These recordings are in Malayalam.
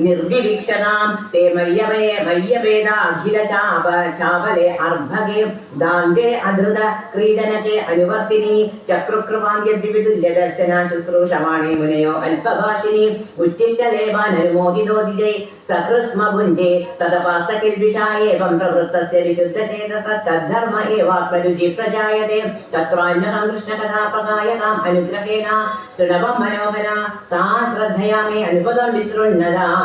निर्विवीक्षणां ते मय्यवे मय्यवेदा अखिल चाप चापले अर्भगे, दान्ते अधृत क्रीडनके अनुवर्तिनि चक्रुकृपां यद्विवितुल्यदर्शना शुश्रूषमाणे मुनयो अल्पभाषिनि उच्चिष्टलेबाननुमोदितोदिजै सकृष्मभुञ्जे तदपास्तकिल्बिषा एवं प्रवृत्तस्य विशुद्धचेतसः, तद्धर्म एवात्मरुचि प्रजायते तत्रान्यहं कृष्णकथाप्रकायताम् अनुग्रहेण शृणवं मनोहरा ता श्रद्धयामि अनुपदं विसृण्णदा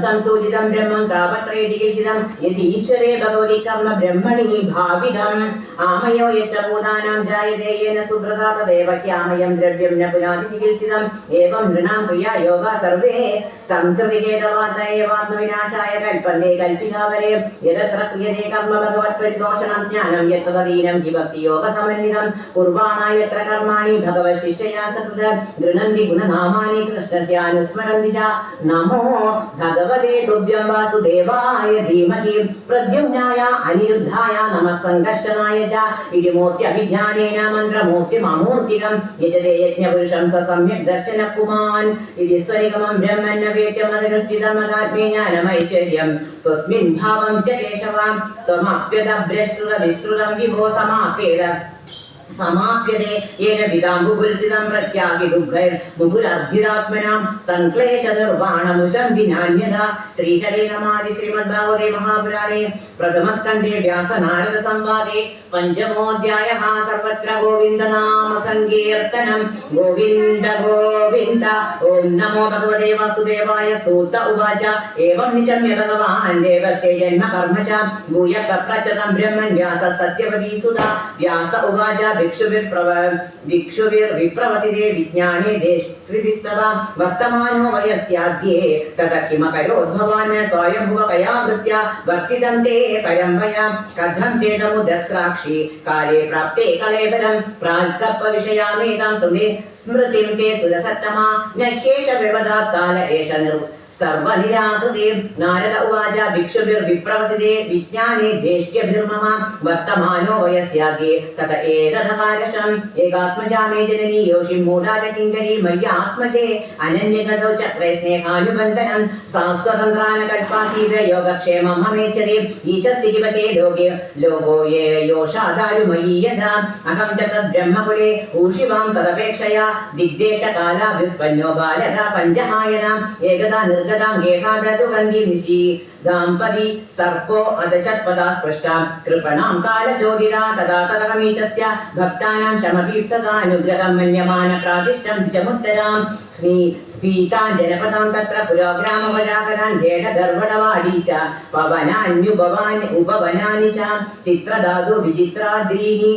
സംസൂചിതം ബ്രഹ്മം ബ്രഹ്മണി ദ്രവ്യം യോഗ സർവേ. കൽപ്പിതാവരെ. യതത്ര ഭഗവത് വിഭക്തി യോഗ സമന്വിതം കുർവാണ യത്ര കർമാണി? ഭഗവത് ശിഷ്യയാ സകൃത ഗൃണന്തി ഗുണനാമാനി കൃഷ്ണത്തെ അനുസ്മരന്തി നമോ ഭഗവതേ തുഭ്യം വാസുദേവായ ധീമഹി. പ്രദ്യുമ്നായ അനിരുദ്ധായ നമഃ സംഘർഷണായ ച ഇരുമൂർത്യഭിജ്ഞാനേന മന്ത്രമൂർത്തിമമൂർത്തികം യജതേ യജ്ഞപുരുഷം സ സമ്യക് ദർശന പുമാൻ ഇതി സ്വരികമം ബ്രഹ്മന്ന ജ്ഞാനമൈശ്വര്യം സ്വസ്മിൻ ഭാവം ച കേശവാം. ത്വമപ്യതഭ്രശ്രുത വിസ്തൃതം विभो समापेर സമാപ്യതേ. യേന വിദാംബുപുൽസിതം പ്രത്യാഗി ദുഃഖൈർ മുകുരഭ്യുതാത്മനാം സംക്ലേശ നിർവാണമുഷം ദിനാന്യത ശ്രീഹരേ നമാതി ശ്രീമദ്ഭാഗവതേ മഹാപുരാണേ. പ്രഥമസ്കന്ധേ വ്യാസനാരദ സംവാദേ പഞ്ചമോധ്യായ സർവത്ര ഗോവിന്ദനാമ സങ്കീർത്തനം ഗോവിന്ദ ഗോവിന്ദ. ഓം നമോ ഭഗവതേ വാസുദേവായ സൂത ഉവാച. ഏവം നിശമ്യ ഭഗവാൻ ദേവർഷേ ജന്മ കർമ്മ ച ഭൂയ പ്രപ്രചതം ബ്രഹ്മൻ വ്യാസ സത്യവതീ സുത വ്യാസ ഉവാച. विप्रवसिदे विज्ञाने देष्विस्तवां वर्तमानो वयस्याद्ये ततः किमकरोद् भवान् स्वायम्भुवकया वृत्त्या वर्तितं ते परं वयां कथं चेदमुदस्राक्षि काले प्राप्ते कलेबलं प्रान्तपविषयामेतां सुने स्मृतिं ते सुरसत्तमा न ह्येष व्यवधात् काल एष निरु സർവനിരാകൃതേ നാരദ ഉവാച ഭിക്ഷുഭിർവിപ്രവസിതേ വിജ്ഞാനേ ദേഷ്ട്യഭിർമമ വർത്തമാനോ വയസ്യാദ്യേ തത ഏതദകാലശം ഏകാത്മജാമേ ജനനി യോഷി മൂഢാല കിങ്കരി മയ്യാത്മജേ അനന്യഗതോ ചക്രേ സ്നേഹാനുബന്ധനം സാസ്വതന്ത്രാന കൽപ്പാസീത യോഗക്ഷേമം ഹമേച്ചതി ഈശസ്തി വശേ ലോകേ ലോകോ യേ യോഷാദാരുമയീ യഥാ അഹം ച തദ്ബ്രഹ്മകുലേ ഊഷിവാം തദപേക്ഷയാ ദിഗ്ദേശകാലാഭ്യുത്പന്നോ ബാലക പഞ്ചഹായനാം ഏകദാ നിർഗതാം ഗേഹാദതു വന്തി നിശി ദാമ്പതി സർപ്പോ അദശത്പദാ സ്പൃഷ്ടാം കൃപണാം കാലചോദിതാ തഥാ തദകമീശസ്യ ഭക്താനാം ശമഭീപ്സദാനുഗ്രഹം മന്യമാന പ്രാതിഷ്ഠം ദിശമുത്തരാം ശ്രീ സ്ഫീതാൻ ജനപദാം തത്ര പുരോഗ്രാമവരാകരാൻ ജേഡഗർഭണവാടി ച പവനാന്യുപവാനി ഉപവനാനി ച ചിത്രധാതു വിചിത്രാദ്രീനി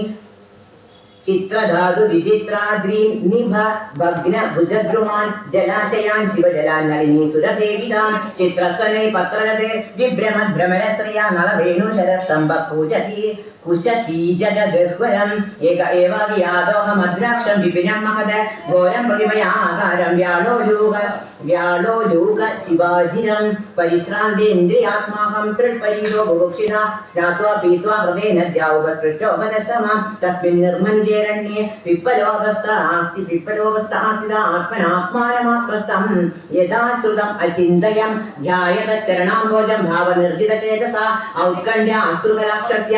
चित्रधातु विचित्राद्री निभ भग्न भुजद्रुमान् जलाशयान् शिवजलान् नलिनी सुरसेवितान् चित्रस्वने पत्रजते विभ्रमद्भ्रमणश्रिया नलवेणुशरस्तम्भ पूजति കുശകീജഗർഭരം ഏക ഏവാദിയാദോഹമദ്രാക്ഷം വിപിനം മഹത്. ഘോരം പ്രതിമയാകാരം വ്യാളോലൂക വ്യാളോലൂക ശിവാജിനം. പരിശ്രാന്തേന്ദ്രിയാത്മാഹം തൃപ്പരീതോ ബുഭുക്ഷിത. സ്നാത്വാ പീത്വാ ഹൃദേ നദ്യാവുപൃഷ്ടോപദസ്തമാം തസ്മിൻ നിർമ്മഞ്ജേരണ്യേ വിപ്പലോകസ്ഥ ആസ്തി വിപ്പലോകസ്ഥ ആസ്തിത ആത്മനാത്മാനമാത്രസ്ഥം. യഥാശ്രുതം അചിന്തയം. ധ്യായത ചരണാംബോജം ഭാവനിർജിതചേതസ ഔത്കണ്ഠ്യ അശ്രുകലാക്ഷസ്യ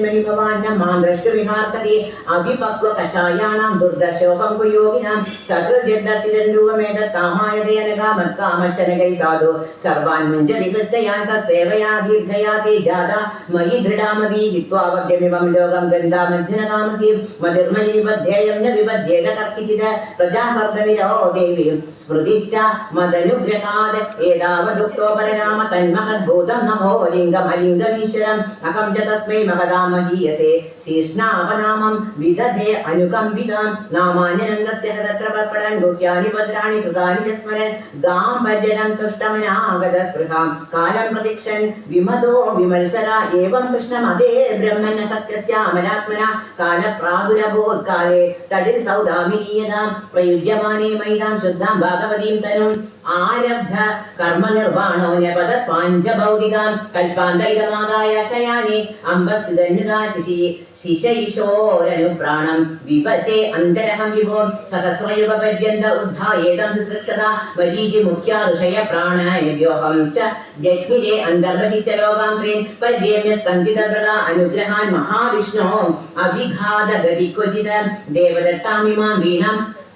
ശുദ്ധ പ്രശമയന്നിവാണ്ടാസ്മിൻ ജന്മ ജന്മനി ഭവാന്നം മാം ദ്രഷ്ടുവിഹാർക്കതി അവിപക്വ കഷായാണാം ദുർദശോകം കുയോഗിനാം സകൃജഡത്തിരൂപമേതത്താമായതയനകാമത്കാമശനകൈ സാധു സർവാൻ മുഞ്ചതി കൃച്ചയാൻ സേവയാ ദീർഘയാ തേ ജാത മയി ദൃഢാമതി ജിത്വാവദ്യമിമം ലോകം ഗന്ധാമജ്ജനകാമസി മതിർമയി വിബദ്ധേയം ന വിബദ്ധേത കർക്കിചിത് പ്രജാസർഗവിരോ ദേവി സ്മൃതിശ്ച മദനുഗ്രഹാത് ഏതാവദുക്തോപരനാമ തന്മഹദ്ഭൂതം നമോ ലിംഗമലിംഗമീശ്വരം അകം ച തസ്മൈ മഹതാമഹീയത്തെ ശീഷ്ണാപനാമം വിദധേ അനുകമ്പിതാം നാമാന്യനന്ദസ്യ തത്ര പപ്പടൻ ഗുഹ്യാനി ഭദ്രാണി കൃതാനി സ്മരൻ ഗാം ഭജനം തുഷ്ടമനാഗത സ്പൃഹാം കാലം പ്രതീക്ഷൻ വിമതോ വിമത്സര ഏവം കൃഷ്ണമതേ ബ്രഹ്മണ സത്യസ്യാമലാത്മന കാലപ്രാദുരഭോത്കാലേ തടിൽ സൗദാമിനീയതാം പ്രയുജ്യമാനേ മൈതാം ശുദ്ധാം ഭാഗവതീം തനും ആരബ്ധ കർമ്മനിർവാണോ നപത പാഞ്ചഭൗതികാം കൽപ്പാന്തരിതമാകായ ശയാനി അംബസിതന്യതാ ശിശി ശിശൈശോരനുപ്രാണം വിപശേ അന്തരഹം വിഭോ സഹസ്രയുഗ പര്യന്ത ഉദ്ധായേതം ശുശ്രൂഷത വരീജി മുഖ്യ ഋഷയ പ്രാണായവ്യോഹം ച ജഗ്നിരേ അന്തർബഹിച്ച ലോകാന്ത്രേ പര്യേമ്യ സ്കന്ദിതവ്രത അനുഗ്രഹാൻ മഹാവിഷ്ണോ അവിഘാത ഗതി ക്വചിത ദേവദത്താമിമാം വീണാം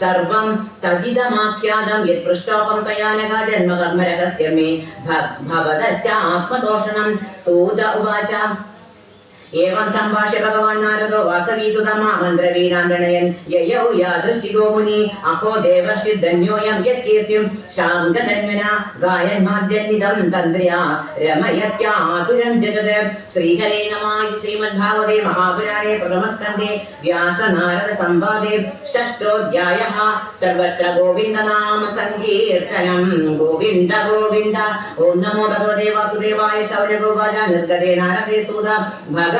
सर्वं तदिदमाख्यादं तदिदमाख्यातं यत्पृष्टोपं कयानघा जन्मकर्मरहस्य मे भवदश्च आत्मतोषणं सूत उवाच। ഏവം സംഭാഷ്യ ഭഗവാൻ നാരദോ വാസവീസുതമാ മന്ത്രവീണാം പ്രണയൻ യയൗ യാദൃശികോ മുനി അഹോ ദേവർഷി ധന്യോയം യത്കീർത്തിം ശാംഗധന്വന ഗായൻ മാദ്യന്നിതം തന്ത്ര്യാ രമയത്യാതുരം ജഗത് ശ്രീഹരേ നമായി ശ്രീമദ്ഭാഗവതേ മഹാപുരാണേ പ്രഥമസ്കന്ധേ വ്യാസനാരദ സംവാദേ ഷഷ്ടോധ്യായ സർവത്ര ഗോവിന്ദനാമ സങ്കീർത്തനം ഗോവിന്ദ ഗോവിന്ദ ഓം നമോ ഭഗവതേ വാസുദേവായ ശൗനഗോപാല നിർഗതേ നാരദേ സൂത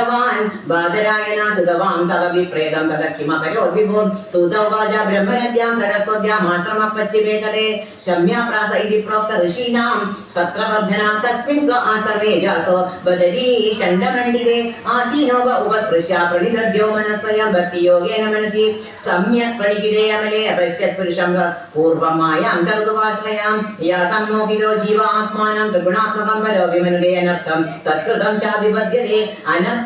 कृतवान् बादरायण सुतवां तव विप्रेतं तद किमकरो विभुः सूतौवाच ब्रह्मनद्यां सरस्वत्याम् आश्रमपश्चिमे तटे शम्या प्रास इति प्रोक्त ऋषीणां सत्रवर्धनां तस्मिन् स्व आसर्वे जासो बदरी षण्डमण्डिते आसीनो व उपस्पृश्य प्रणिदद्यो मनस्वयं भक्तियोगेन मनसि सम्यक् प्रणिगिरे अमले अपश्यत् पुरुषं पूर्वं मायां तरुवाश्रयां यासं मोहितो जीवात्मानं त्रिगुणात्मकं बलो विमनुरे अनर्थं तत्कृतं चाभिवद्यते अनर्थं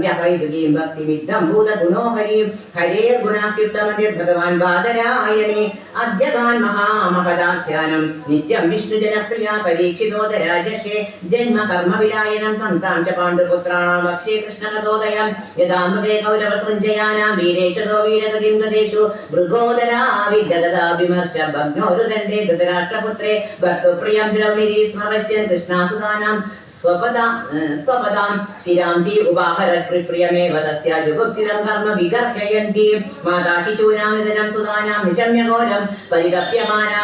കുർവന്ത്യഹൈതുകീം ഭക്തിമിദ്ധം ഭൂതഗുണോ ഹരീം ഹരേർഗുണാത്യുത്തമതിർ ഭഗവാൻ ബാദരായണേ അദ്യകാൻ മഹാമഹദാഖ്യാനം നിത്യം വിഷ്ണുജനപ്രിയ പരീക്ഷിതോദരാജശേ ജന്മ കർമ്മവിലായനം സന്താം ച പാണ്ഡുപുത്രാണാം വക്ഷേ കൃഷ്ണകഥോദയം. യഥാമൃതേ കൗരവ സഞ്ജയാനാം വീരേശതോ വീരഗതിം ഗതേഷു. മൃഗോദരാ വിദ്യഗതാ വിമർശ ഭഗ്നോരുദണ്ഡേ ധൃതരാഷ്ട്രപുത്രേ. ഭർത്തൃപ്രിയം ദ്രൗണിരീ സ്മവശ്യൻ കൃഷ്ണാസുതാനാം. സ്വപദാ ശിരാംസി ഉപാഹരപ്രിയമേവ തസ്യ ജുഗുപ്തിദം കർമ്മ വിഗർഹയന്തി മാതാ ശിശൂനാം സുതാനാം നിശമ്യഘോരം പരിതപ്യമാനാ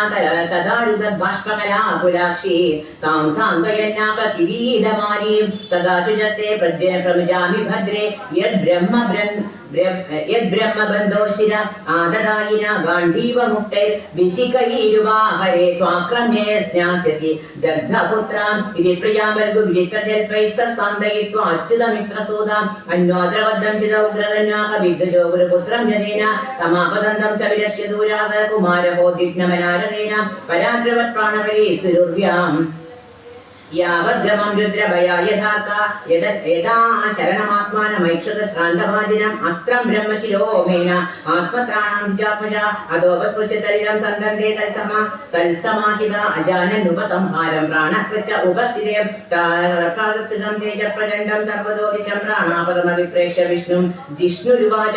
തദാരുദ്ബാഷ്പകലാകുലാക്ഷി താം സാന്ത്വയന്നാക കിരീടമാരീം തദാ ശുചത്തെ പ്രജ്ഞ പ്രമുജാമി ഭദ്രേ. യദ് ബ്രഹ്മ യദ്ബ്രഹ്മബന്ധോശിര ആദദായിന ഗാന്ധീവമുക്തൈർ വിശികൈരുവാഹരേ ജനേന തമാപദന്തം സുരുർവ്യാം യാവദ്ഗമം രുദ്രഭയ യഥാക്ക യഥ യഥാ ശരണമാത്മാനമൈക്ഷത ശ്രാന്തഭാജിനം അസ്ത്രം ബ്രഹ്മശിരോമേന ആത്മത്രാണം ദ്വിജാത്മജ അധോപസ്പൃശ്യ ശരീരം സന്തന്തേ തത്സമ. തത്സമാഹിത അജാനനുപസംഹാരം. പ്രാണകൃച്ച ഉപസ്ഥിതേ. താരപ്രാകൃതം തേജ പ്രചണ്ഡം സർവതോദിശം പ്രാണാപദമ വിപ്രേക്ഷ്യ വിഷ്ണും ജിഷ്ണുരുവാച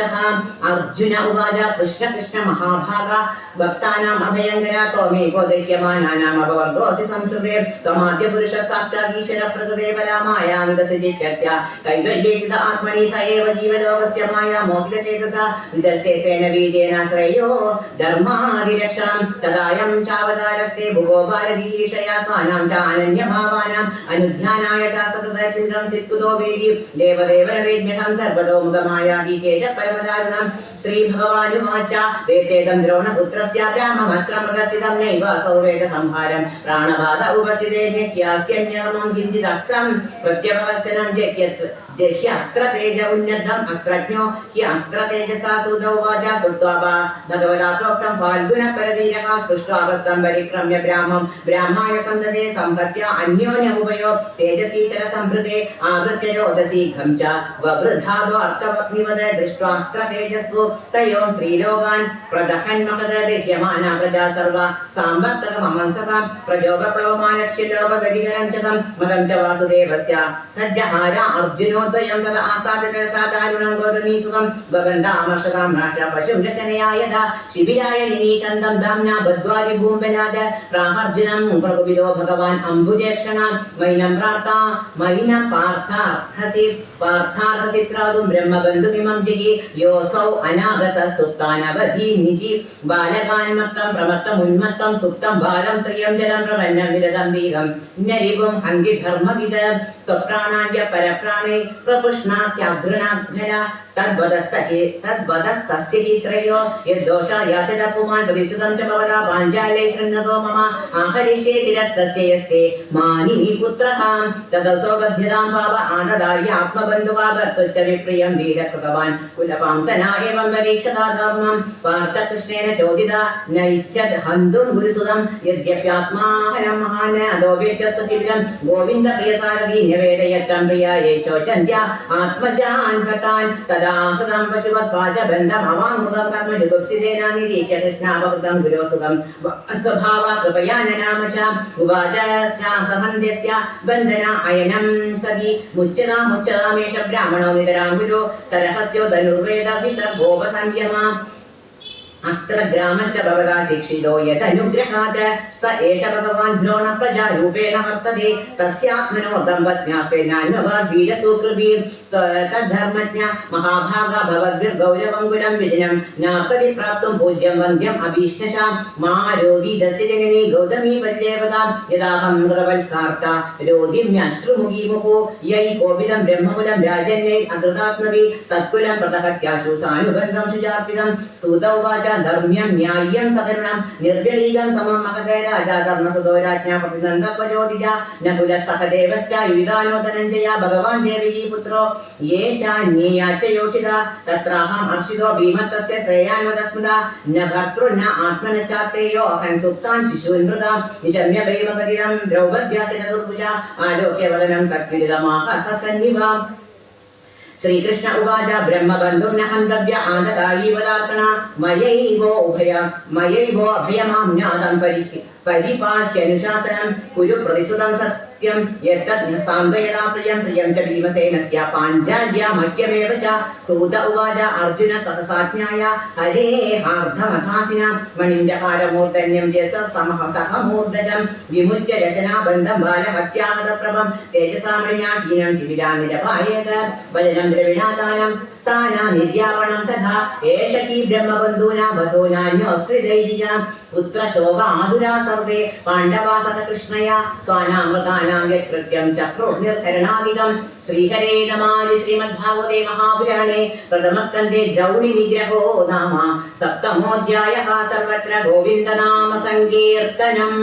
അർജുന ഉവാച. കൃഷ്ണ കൃഷ്ണ മഹാഭാഗ. ഭക്താനാം അഭയങ്കര. ത്വമേകോ ദഹ്യമാനാനാം അപവർഗോസി സംസ്കൃതേ ത്വമാദ്യ പുരുഷ സാക്ഷാത് ഈശ്വര പ്രകൃതേ പരാമായാം വികസിച്ചിത്യത്യ കൈവല്യേചിത ആത്മനി സ ഏവ ജീവലോകസ്യ മായ മോഹിത ചേതസ വിദർശേസേന വീര്യേന ശ്രേയോ ധർമാതിരക്ഷണം തദായം ചാവതാരസ്തെ ഭുവോ ഭാരതീശയാത്മാനാം ച അനന്യഭാവാനാം അനുധ്യാനായ ച സകൃതപിണ്ഡം സിക്കുതോ വേദി ദേവദേവന വേദ്മ്യഹം സർവതോ മുഖമായാദീകേശ പരമദാരുണം ശ്രീഭഗവാനുവാച വേത്തേദം ദ്രോണപുത്രസ്യ നൈവ സൗവേദ സംഹാരം പ്രാണബാധ ഉപസ്ഥിതേ ന്യസ്യന്യമം കിഞ്ചിദസ്ത്രം പ്രത്യവകർശനം हि अस्त्र तेज उन्नतम अस्त्रज्ञो हि अस्त्र तेजसा सुदौ वाचा श्रुत्वा वा भगवता प्रोक्तं फाल्गुनः परवीरः स्पृष्ट्वा वक्तं परिक्रम्य ब्राह्मं ब्राह्माय सन्ददे सम्पत्या अन्योन्यमुपयो तेजसी शरसम्भृते आवृत्य रोदसीघं च ववृधादो अर्थवग्निवद दृष्ट्वास्त्रतेजस्तु तयों त्रिलोकान् प्रदहन्मकद दृह्यमाना प्रजा सर्वा साम्वर्तकमंसतां प्रजोगप्लवमालक्ष्य लोकगतिकरञ्चतं मदं च वासुदेवस्य सज्जहार अर्जुनो അർജുനോദ്വയം തത ആസാദിത ഗോതമീ സുഖം. ഗഗന്ധാമർഷതാം രാഷ്ട്ര പശും ദശനയായത ശിബിരായ നിനീചന്തം ധാംന ബദ്വാരി ഭൂമ്പനാദ പ്രാഹർജുനം പ്രകുപിതോ ഭഗവാൻ അംബുജേക്ഷണാൻ മൈനം പ്രാർത്ഥ മൈനം പാർത്ഥാർത്ഥസി പാർത്ഥാർഹസിത്രാതും ബ്രഹ്മബന്ധുമിമം ജഗി. യോസൗ അനാഗസ സുപ്താനവധി നിജി ബാലകാന്മത്തം പ്രമത്തം ഉന്മത്തം സുപ്തം ബാലം ത്രിയം ജലം പ്രപന്നം വിരതം വീകം നരിവും प्रपुष्णात्याघृणाभ्यया तद्वदस्तके तद्वदस्तस्य हि श्रेयो यद्दोषा याति न पुमान् प्रतिशतं च भवता पाञ्चाले शृण्णतो मम, आहरिष्ये शिरस्तस्य यस्ते मानिनि पुत्रहां तदसो बध्यतां पाप आनदार्य आत्मबन्धुवा भर्तुश्च विप्रियं वीरकृतवान् कुलपांसना एवं नवीक्षता धर्मं, पार्थकृष्णेन चोदिता न इच्छद् हन्तुं गुरुसुतं यद्यप्यात्माहनं महान् अदोपेत्यस्य शिबिरं, गोविन्दप्रियसारथी निवेदयत्तं प्रिया ये शोचन्ति प्रज्ञा आत्मजान् हतान् तदा सदां पशुवद्भाषबन्धमवाङ्मुखं कर्मणि गुप्सिदेनानिरीक्ष्य कृष्णावकृतं गुरोसुखं स्वभावा कृपया ननाम च। उवाच सहन्ध्यस्य बन्धना अयनं सति मुच्यतामुच्यतामेष ब्राह्मणो नितरां गुरो सरहस्यो धनुर्वेदपि सर्वोपसंयमा। अत्र ग्राम च भवता शिक्षितो यदनुग्रहात् स एष भगवान् द्रोणप्रजारूपेण वर्तते। तस्यात्मनो दम्पत्न्यास्तेनान्वभावीरसूकृभिः तद्धर्मज्ञ महाभागा भवद्भिर्गौरवं गुणं विजनं नापदि प्राप्तुं पूज्यं वन्द्यम् अभीष्णशां मा रोधि दस्य जननी गौतमी वल्येवदां यदाहं मृगवल्सार्ता रोधिम्यश्रुमुखी यै कोविदं ब्रह्मकुलं राजन्यै अकृतात्मवि तत्कुलं प्रतहत्याशु सानुबन्धं सुजार्पितं। सूत वाच ധർമ്മ്യം ന്യായ്യം സകരുണം നിർവ്യലീകം സമം മഹതേ രാജാ ധർമ്മസുതോ രാജ്ഞാ പ്രതിനന്ദത്വജോതിജ നകുല സഹദേവശ്ച യുവിതാനോ ധനഞ്ജയ ഭഗവാൻ ദേവകീ പുത്രോ യേ ചാന്യേയാച്ച യോഷിത തത്രാഹം അർഷിതോ ഭീമത്തസ്യ ശ്രേയാൻവദസ്മൃത ന ഭർത്തൃ ന ആത്മന ചാത്തേയോ അഹൻ സുപ്താൻ ശിശൂൻ മൃത നിശമ്യ ഭൈമകതിരം ദ്രൗപദ്യാസ ചതുർഭുജ ആലോക്യ വദനം സത്വിരിതമാഹ തസന്നിവാം. श्रीकृष्ण उवाच ब्रह्मबन्धुं न हन्तव्य आनदायीवदात्मना मयैवो उभय मयैवो अभयमां ज्ञातं परिपाश्यनुशासनं कुरु प्रतिश्रुतं सत् സത്യം. യത്തത് സാന്ത്വയതാ പ്രിയം. പ്രിയം ച ഭീമസേനസ്യ പാഞ്ചാല്യ മഹ്യമേവ ച. സൂത ഉവാച. അർജുന സഹസാജ്ഞായ ഹരേ ഹാർദ്ധമഹാസിന മണിന്റെ ഹാരമൂർധന്യം രസ സമഹ സഹമൂർധജം. വിമുച്ച രചനാബന്ധം ബാലഹത്യാഹതപ്രഭം ശിവിരാ നിരപായേത വചനം ദ്രവിണാദാനം. സ്ഥാന നിര്യാപണം തഥാ. ഏഷ കീ ബ്രഹ്മബന്ധൂനാ വധൂനാന്യോസ്ത്രിദൈര്യ പുത്രശോക ആതുരാ സർവേ പാണ്ഡവാസക കൃഷ്ണയ സ്വാനാമൃതാനാം യത്കൃത്യം ചക്രോർനിർഹരണാദികം ശ്രീഹരേ നമാരി ശ്രീമദ്ഭാഗവതേ മഹാപുരാണേ പ്രഥമസ്കന്ധേ ദ്രൗണി നിഗ്രഹോ നാമ. സപ്തമോധ്യായ സർവത്ര ഗോവിന്ദനാമ സങ്കീർത്തനം.